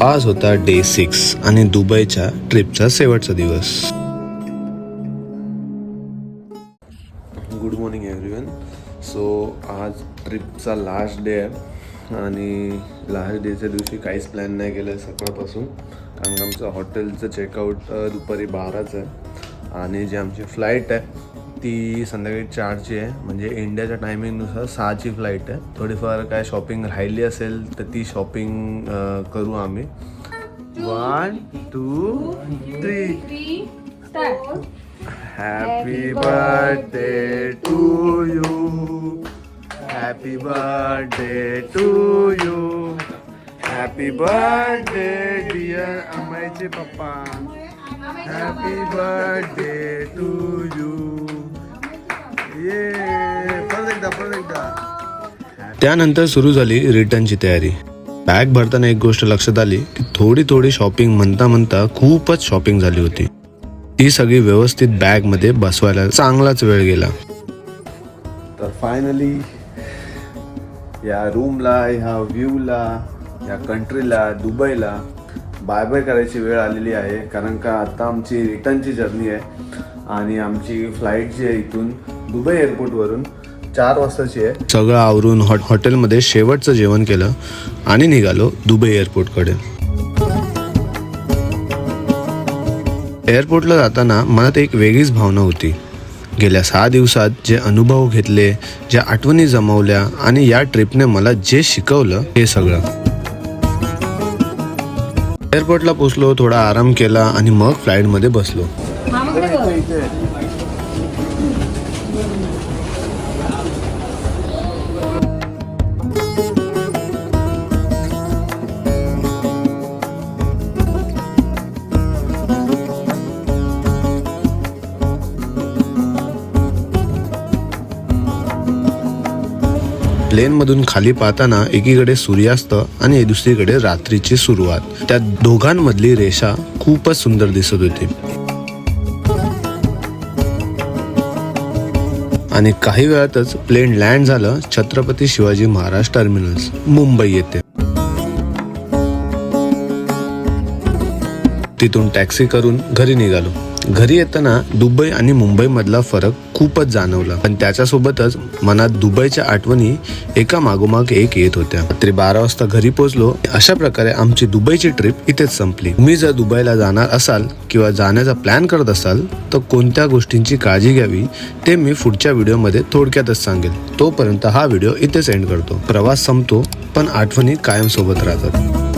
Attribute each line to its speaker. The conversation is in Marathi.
Speaker 1: आज होता डे सिक्स आणि दुबईच्या ट्रिपचा शेवटचा दिवस. गुड मॉर्निंग एव्हरीवन सो आज ट्रिपचा लास्ट डे आहे आणि लास्ट डेच्या दिवशी काहीच प्लॅन नाही केलं सकाळपासून. कारण आमचं हॉटेलचं चेकआउट दुपारी बाराचं आहे. आणि जी आमची फ्लाईट आहे ती संध्याकाळी चारची आहे. म्हणजे इंडियाच्या टायमिंगनुसार सहाची फ्लाईट आहे. थोडीफार काय शॉपिंग राहिली असेल तर ती शॉपिंग करू आम्ही. One two three happy birthday to you happy birthday to you happy birthday dear अम्माईचे पप्पा हॅपी बर्थडे टू यू त्यानंतर सुरू झाली रिटर्नची तयारी. बॅग भरताना एक गोष्ट लक्षात आली की थोडी थोडी शॉपिंग म्हणता म्हणता खूपच शॉपिंग झाली होती. ती सगळी व्यवस्थित बॅगमध्ये बसवायला चांगलाच वेळ गेला. तर फायनली या रूमला ह्या व्ह्यूला या कंट्रीला दुबईला बाय बाय करायची वेळ आलेली आहे. कारण का आता आमची रिटर्नची जर्नी आहे. आणि आमची फ्लाईट जी आहे इथून दुबई एअरपोर्टवरून चार वाजताची आहे. सगळं आवरून हॉ हॉटेलमध्ये शेवटचं जेवण केलं आणि निघालो दुबई एअरपोर्टकडे. एअरपोर्टला जाताना मनात एक वेगळीच भावना होती. गेल्या सहा दिवसात जे अनुभव घेतले ज्या आठवणी जमवल्या आणि या ट्रिपने मला जे शिकवलं हे सगळं. एअरपोर्टला पोचलो थोडा आराम केला आणि मग फ्लाईटमध्ये बसलो. प्लेनमधून खाली पाहताना एकीकडे सूर्यास्त आणि दुसरीकडे रात्रीची सुरुवात. त्या दोघांमधली रेषा खूपच सुंदर दिसत होती. आणि काही वेळातच प्लेन लँड झालं छत्रपती शिवाजी महाराज टर्मिनल्स मुंबई येथे. तिथून टॅक्सी करून घरी निघालो. घरी येताना दुबई आणि मुंबईमधला फरक खूपच जाणवला. पण त्याच्यासोबतच मनात दुबईच्या आठवणी एका मागोमाग एक येत होत्या. रात्री बारा वाजता घरी पोहोचलो अशा प्रकारे आमची दुबईची ट्रिप इथेच संपली. तुम्ही जर दुबईला जाणार असाल किंवा जाण्याचा प्लॅन करत असाल तर कोणत्या गोष्टींची काळजी घ्यावी ते मी पुढच्या व्हिडिओमध्ये थोडक्यातच सांगेल. तोपर्यंत हा व्हिडिओ इथेच एंड करतो. प्रवास संपतो पण आठवणी कायम सोबत राहतात.